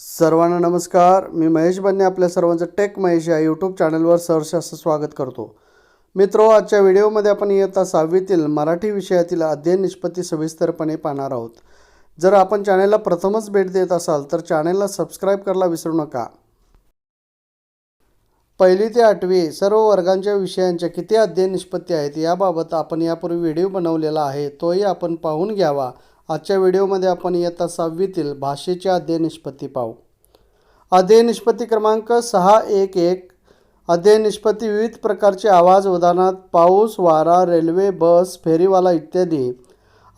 सर्वांना नमस्कार. मी महेश बन्ने आपल्या सर्वांचं टेक महेश या यूट्यूब चॅनलवर सहर्ष असं स्वागत करतो. मित्रो आजच्या व्हिडिओमध्ये आपण इयत्ता सहावीतील मराठी विषयातील अध्ययन निष्पत्ती सविस्तरपणे पाहणार आहोत. जर आपण चॅनलला प्रथमच भेट देत असाल तर चॅनलला सबस्क्राईब करायला विसरू नका. पहिली ते आठवी सर्व वर्गांच्या विषयांच्या किती अध्ययन निष्पत्ती आहेत याबाबत आपण यापूर्वी व्हिडिओ बनवलेला आहे तोही आपण पाहून घ्यावा. आजच्या व्हिडिओमध्ये आपण इयत्ता सहावीतील भाषेचे अध्ययन निष्पत्ती पाहू. अध्ययन निष्पत्ती क्रमांक सहा एक एक. अध्ययन निष्पत्ती विविध प्रकारचे आवाज उदाहरणार्थ पाऊस वारा रेल्वे बस फेरीवाला इत्यादी.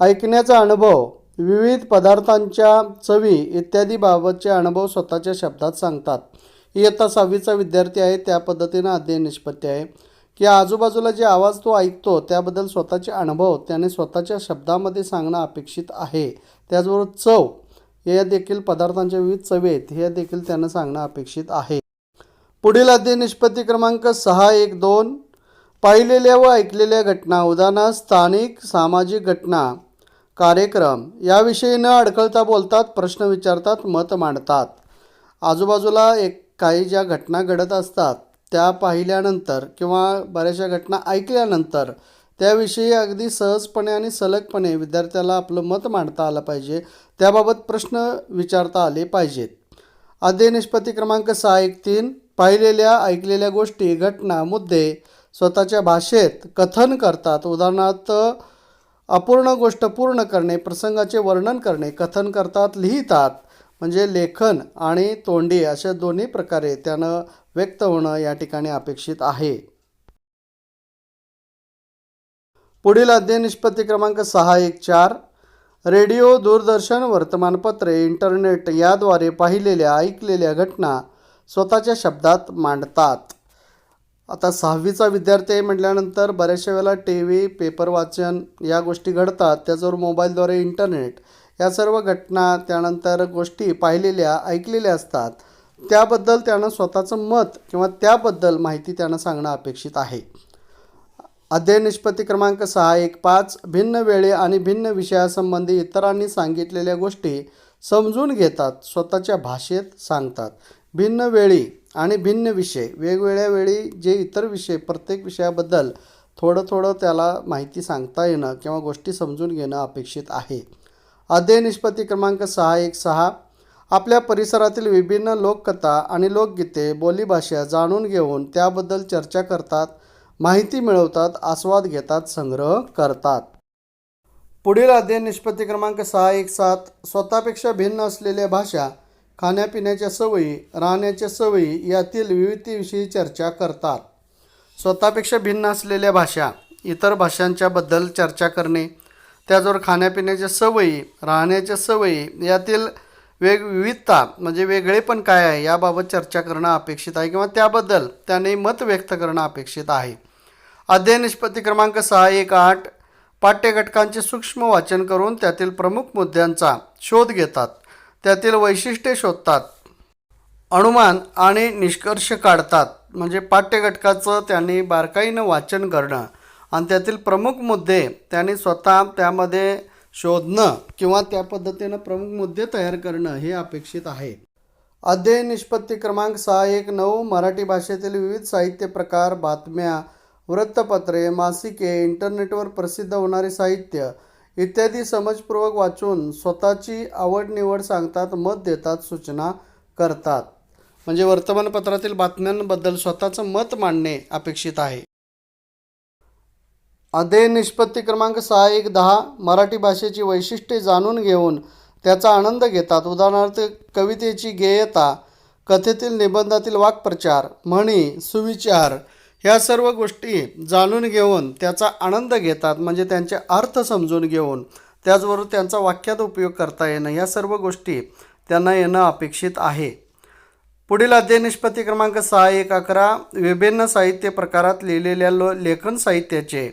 ऐकण्याचा अनुभव विविध पदार्थांच्या चवी इत्यादी बाबतचे अनुभव स्वतःच्या शब्दात सांगतात. इयत्ता सहावीचा विद्यार्थी आहे त्या पद्धतीनं अध्ययन निष्पत्ती आहे. की आजूबाजूला जे आवाज तो ऐकतो त्याबद्दल स्वतःचे अनुभव त्याने स्वतःच्या शब्दामध्ये सांगणं अपेक्षित आहे. त्याचबरोबर चव या देखील पदार्थांच्या विविध चवी आहेत हे देखील त्यानं सांगणं अपेक्षित आहे. पुढील अध्ययन निष्पत्ती क्रमांक सहा एक दोन. पाहिलेल्या व ऐकलेल्या घटना उदाहरणार्थ स्थानिक सामाजिक घटना कार्यक्रम याविषयी न अडखळता बोलतात प्रश्न विचारतात मत मांडतात. आजूबाजूला एक काही ज्या घटना घडत असतात त्या पाहिल्यानंतर किंवा बऱ्याचशा घटना ऐकल्यानंतर त्याविषयी अगदी सहजपणे आणि सलगपणे विद्यार्थ्याला आपलं मत मांडता आलं पाहिजे. त्याबाबत प्रश्न विचारता आले पाहिजेत. अध्ययन निष्पत्ती क्रमांक सहा एक तीन पाहिलेल्या ऐकलेल्या गोष्टी घटना मुद्दे स्वतःच्या भाषेत कथन करतात. उदाहरणार्थ अपूर्ण गोष्ट पूर्ण करणे प्रसंगाचे वर्णन करणे कथन करतात लिहितात. म्हणजे लेखन आणि तोंडी अशा दोन्ही प्रकारे त्यानं व्यक्त होणं या ठिकाणी अपेक्षित आहे. पुढील अध्ययन निष्पत्ती क्रमांक सहा एक चार रेडिओ दूरदर्शन वर्तमानपत्रे इंटरनेट याद्वारे पाहिलेल्या ऐकलेल्या घटना स्वतःच्या शब्दात मांडतात. आता सहावीचा विद्यार्थी आहे म्हटल्यानंतर बऱ्याचशा वेळेला टी व्ही पेपर वाचन या गोष्टी घडतात. त्याचबरोबर मोबाईलद्वारे इंटरनेट या सर्व घटना त्यानंतर गोष्टी पाहिलेल्या ऐकलेल्या असतात. त्याबद्दल त्यानं स्वतःचं मत किंवा त्याबद्दल माहिती त्यानं सांगणं अपेक्षित आहे. अध्ययन निष्पत्ती क्रमांक सहा एक पाच भिन्न वेळे आणि भिन्न विषयासंबंधी इतरांनी सांगितलेल्या गोष्टी समजून घेतात स्वतःच्या भाषेत सांगतात. भिन्न वेळी आणि भिन्न विषय वेगवेगळ्या वेळी जे इतर विषय प्रत्येक विषयाबद्दल थोडं थोडं त्याला माहिती सांगता येणं किंवा गोष्टी समजून घेणं अपेक्षित आहे. अध्ययन निष्पत्ती क्रमांक सहा एक सहा आपल्या परिसरातील विभिन्न लोककथा आणि लोकगीते बोलीभाषा जाणून घेऊन त्याबद्दल चर्चा करतात माहिती मिळवतात आस्वाद घेतात संग्रह करतात. पुढील अध्ययन निष्पत्ती क्रमांक सहा एक सात स्वतःपेक्षा भिन्न असलेल्या भाषा खाण्यापिण्याच्या सवयी राहण्याच्या सवयी यातील विविधतेविषयी चर्चा करतात. स्वतःपेक्षा भिन्न असलेल्या भाषा इतर भाषांच्याबद्दल चर्चा करणे त्याचबरोबर खाण्यापिण्याच्या सवयी राहण्याच्या सवयी यातील वेग विविधता म्हणजे वेगळेपण काय आहे याबाबत चर्चा करणं अपेक्षित आहे किंवा त्याबद्दल त्याने मत व्यक्त करणं अपेक्षित आहे. अध्ययन निष्पत्ती क्रमांक सहा एक आठ पाठ्यघटकांचे सूक्ष्म वाचन करून त्यातील प्रमुख मुद्द्यांचा शोध घेतात. त्यातील वैशिष्ट्ये शोधतात. अनुमान आणि निष्कर्ष काढतात. म्हणजे पाठ्यघटकाचं त्यांनी बारकाईनं वाचन करणं आणि त्यातील प्रमुख मुद्दे त्यांनी स्वतः त्यामध्ये शोधणं किंवा त्या पद्धतीनं प्रमुख मुद्दे तयार करणं हे अपेक्षित आहे. अध्ययन निष्पत्ती क्रमांक सहा एक नऊ मराठी भाषेतील विविध साहित्य प्रकार बातम्या वृत्तपत्रे मासिके इंटरनेटवर प्रसिद्ध होणारे साहित्य इत्यादी समजपूर्वक वाचून स्वतःची आवड निवड सांगतात मत देतात सूचना करतात. म्हणजे वर्तमानपत्रातील बातम्यांबद्दल स्वतःचं मत मांडणे अपेक्षित आहे. अध्ययन निष्पत्ती क्रमांक सहा एक दहा मराठी भाषेची वैशिष्ट्ये जाणून घेऊन त्याचा आनंद घेतात. उदाहरणार्थ कवितेची गेयता कथेतील निबंधातील वाक्प्रचार म्हणी सुविचार ह्या सर्व गोष्टी जाणून घेऊन त्याचा आनंद घेतात. म्हणजे त्यांचे अर्थ समजून घेऊन त्याचबरोबर त्यांचा वाक्यात उपयोग करता येणं या सर्व गोष्टी त्यांना येणं अपेक्षित आहे. पुढील अध्ययन निष्पत्ती क्रमांक सहा एक अकरा विभिन्न साहित्य प्रकारात लिहिलेल्या लो लेखन साहित्याचे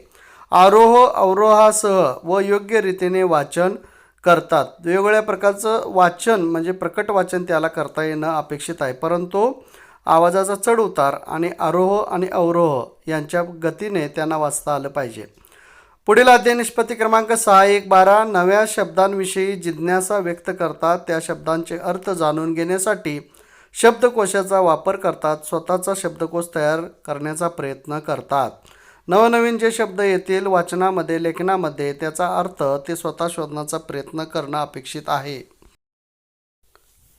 आरोह अवरोहासह व योग्य रीतीने वाचन करतात. वेगवेगळ्या प्रकारचं वाचन म्हणजे प्रकट वाचन त्याला करता येणं अपेक्षित आहे. परंतु आवाजाचा चढ उतार आणि आरोह आणि अवरोह यांच्या गतीने त्यांना वाचता आलं पाहिजे. पुढील अध्ययन निष्पत्ती क्रमांक सहा एक बारा नव्या शब्दांविषयी जिज्ञासा व्यक्त करतात. त्या शब्दांचे अर्थ जाणून घेण्यासाठी शब्दकोशाचा वापर करतात. स्वतःचा शब्दकोश तयार करण्याचा प्रयत्न करतात. नवनवीन जे शब्द येतील वाचनामध्ये लेखनामध्ये. त्याचा अर्थ ते स्वतः शोधण्याचा प्रयत्न करणं अपेक्षित आहे.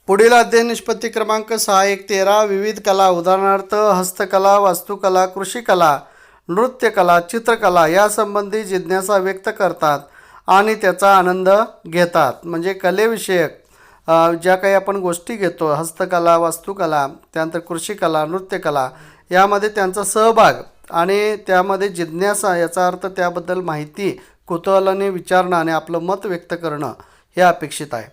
पुढील अध्ययन निष्पत्ती क्रमांक सहा एक तेरा विविध कला उदाहरणार्थ हस्तकला वास्तुकला कृषीकला नृत्यकला चित्रकला यासंबंधी जिज्ञासा व्यक्त करतात आणि त्याचा आनंद घेतात. म्हणजे कलेविषयक ज्या काही आपण गोष्टी घेतो हस्तकला वास्तुकला त्यानंतर कृषीकला नृत्यकला यामध्ये त्यांचा सहभाग आणि त्यामध्ये जिज्ञासा याचा अर्थ त्याबद्दल माहिती कुतूहलाने विचारणं आणि आपलं मत व्यक्त करणं हे अपेक्षित आहे.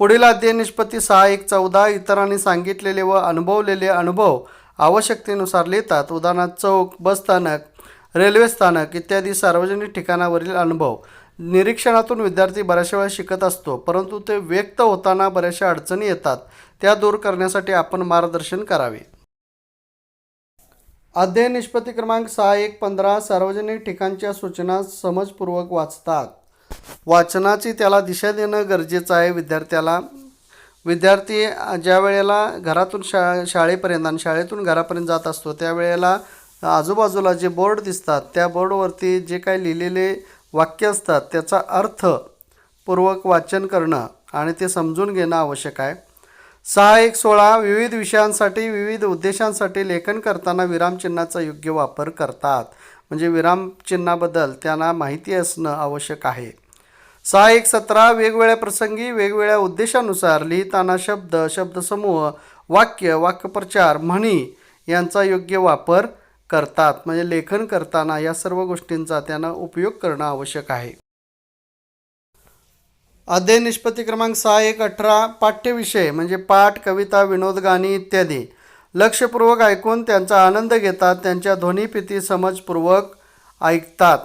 पुढील अध्ययन निष्पत्ती सहा एक चौदा इतरांनी सांगितलेले व अनुभवलेले अनुभव आवश्यकतेनुसार लिहितात. उदाहरणार्थ चौक बसस्थानक रेल्वे स्थानक इत्यादी सार्वजनिक ठिकाणावरील अनुभव. निरीक्षणातून विद्यार्थी बऱ्याचशा वेळा शिकत असतो परंतु ते व्यक्त होताना बऱ्याचशा अडचणी येतात. त्या दूर करण्यासाठी आपण मार्गदर्शन करावे. अध्ययन निष्पत्ती क्रमांक सहा एक पंधरा सार्वजनिक ठिकाणच्या सूचना समजपूर्वक वाचतात. वाचनाची त्याला दिशा देणं गरजेचं आहे विद्यार्थ्याला. विद्यार्थी ज्या वेळेला घरातून शा शाळेपर्यंत आणि शाळेतून घरापर्यंत जात असतो त्यावेळेला आजूबाजूला जे बोर्ड दिसतात त्या बोर्डवरती जे काही लिहिलेले वाक्य असतात त्याचा अर्थ पूर्वक वाचन करणं आणि ते समजून घेणं आवश्यक आहे. सहा एक सोळा विविध विषयांसाठी विविध उद्देशांसाठी लेखन करताना विरामचिन्हाचा योग्य वापर करतात. म्हणजे विरामचिन्हाबद्दल त्यांना माहिती असणं आवश्यक आहे. सहा एक सतरा वेगवेगळ्या प्रसंगी वेगवेगळ्या उद्देशानुसार लिहिताना शब्द शब्दसमूह वाक्य वाक्यप्रचार म्हणी यांचा योग्य वापर करतात. म्हणजे लेखन करताना या सर्व गोष्टींचा त्यांना उपयोग करणं आवश्यक आहे. अध्ययन निष्पत्ती क्रमांक सहा एक अठरा पाठ्यविषय म्हणजे पाठ कविता विनोद गाणी इत्यादी. लक्षपूर्वक ऐकून त्यांचा आनंद घेतात त्यांच्या ध्वनिफिती समजपूर्वक ऐकतात.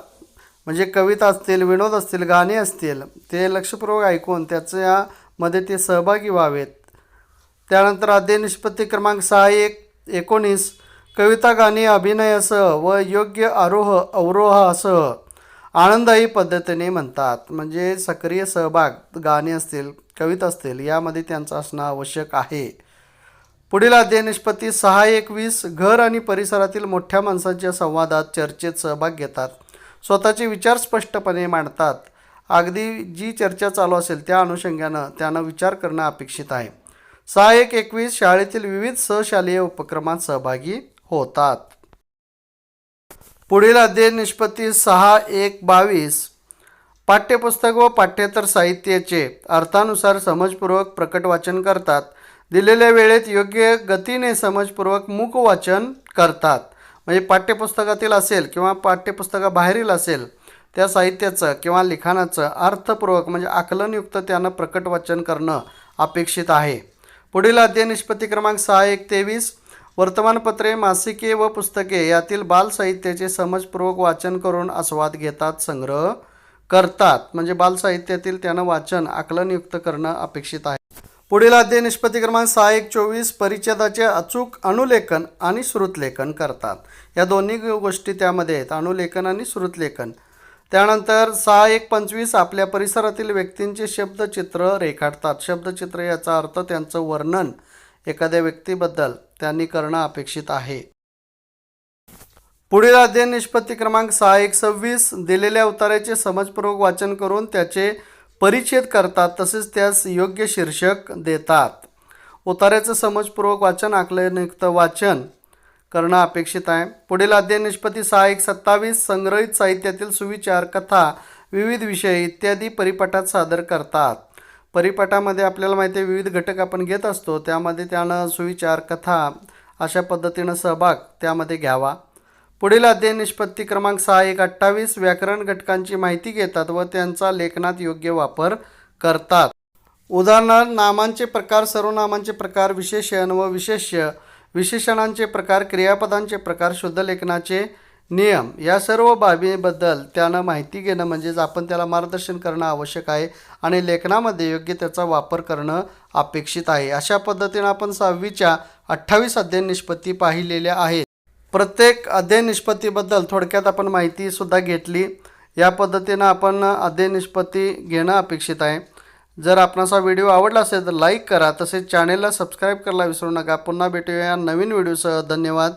म्हणजे कविता असतील विनोद असतील गाणी असतील ते लक्षपूर्वक ऐकून त्याच्यामध्ये ते सहभागी व्हावेत. त्यानंतर अध्ययन निष्पत्ती क्रमांक सहा एक एकोणीस. कविता गाणी अभिनयासह व योग्य आरोह अवरोहासह आनंददायी पद्धतीने म्हणतात. म्हणजे सक्रिय सहभाग गाणी असतील कविता असतील यामध्ये त्यांचं असणं आवश्यक आहे. पुढील अध्ययन निष्पत्ती सहा एकवीस घर आणि परिसरातील मोठ्या माणसांच्या संवादात चर्चेत सहभाग घेतात. स्वतःचे विचार स्पष्टपणे मांडतात. अगदी जी चर्चा चालू असेल त्या अनुषंगानं त्यांना विचार करणं अपेक्षित आहे. सहा एक एकवीस शाळेतील विविध सहशालेय उपक्रमात सहभागी होतात. पुढील अध्ययन निष्पत्ती सहा एक बावीस. पाठ्यपुस्तक व पाठ्येतर साहित्याचे अर्थानुसार समजपूर्वक प्रकट वाचन करतात. दिलेल्या वेळेत योग्य गतीने समजपूर्वक मूक वाचन करतात. म्हणजे पाठ्यपुस्तकातील असेल किंवा पाठ्यपुस्तकाबाहेरील असेल त्या साहित्याचं किंवा लिखाणाचं अर्थपूर्वक म्हणजे आकलनयुक्त त्यानं प्रकट वाचन करणं अपेक्षित आहे. पुढील अध्ययन निष्पत्ती क्रमांक सहा एक तेवीस. वर्तमानपत्रे मासिके व पुस्तके यातील बाल साहित्याचे समजपूर्वक वाचन करून आस्वाद घेतात संग्रह करतात. म्हणजे बाल साहित्यातील त्यानं वाचन आकलनयुक्त करणं अपेक्षित आहे. पुढील अध्याय निष्पत्ती क्रमांक सहा एक चोवीस परिच्छेदाचे अचूक अणुलेखन आणि श्रुतलेखन करतात. या दोन्ही गोष्टी त्यामध्ये आहेत अणुलेखन आणि श्रुतलेखन. त्यानंतर सहा एक पंचवीस आपल्या परिसरातील व्यक्तींचे शब्दचित्र रेखाटतात. शब्दचित्र याचा अर्थ त्यांचं वर्णन. एखाद्या व्यक्तीबद्दल त्यांनी करणं अपेक्षित आहे. पुढील अध्ययन निष्पत्ती क्रमांक सहा एक सव्वीस दिलेल्या उतार्याचे समजपूर्वक वाचन करून त्याचे परिच्छेद करतात तसेच त्यास योग्य शीर्षक देतात. उतार्याचं समजपूर्वक वाचन आकलनयुक्त वाचन करणं अपेक्षित आहे. पुढील अध्ययन निष्पत्ती सहा एक सत्तावीस संग्रहित साहित्यातील सुविचार कथा विविध विषय इत्यादी परिपाठात सादर करतात. परिपाठामध्ये आपल्याला माहिती आहे विविध घटक आपण घेत असतो त्यामध्ये त्यानं सुविचार कथा अशा पद्धतीनं सहभाग त्यामध्ये घ्यावा. पुढील अध्ययन निष्पत्ती क्रमांक सहा एक अठ्ठावीस व्याकरण घटकांची माहिती घेतात व त्यांचा लेखनात योग्य वापर करतात. उदाहरणार्थ नामांचे प्रकार सर्वनामांचे प्रकार विशेषण व विशेष्य विशेषणांचे प्रकार क्रियापदांचे प्रकार शुद्ध लेखनाचे नियम या सर्व बाबीबद्दल त्यानं माहिती घेणं म्हणजेच आपण त्याला मार्गदर्शन करणं आवश्यक आहे आणि लेखनामध्ये योग्य त्याचा वापर करणं अपेक्षित आहे. अशा पद्धतीनं आपण सहावीच्या अठ्ठावीस अध्ययन निष्पत्ती पाहिलेल्या आहेत. प्रत्येक अध्ययन निष्पत्तीबद्दल थोडक्यात आपण माहितीसुद्धा घेतली. या पद्धतीनं आपण अध्ययन निष्पत्ती घेणं अपेक्षित आहे. जर आपणास हा व्हिडिओ आवडला असेल तर लाईक करा तसेच चॅनेलला सबस्क्राईब करायला विसरू नका. पुन्हा भेटूया नवीन व्हिडिओसह. धन्यवाद.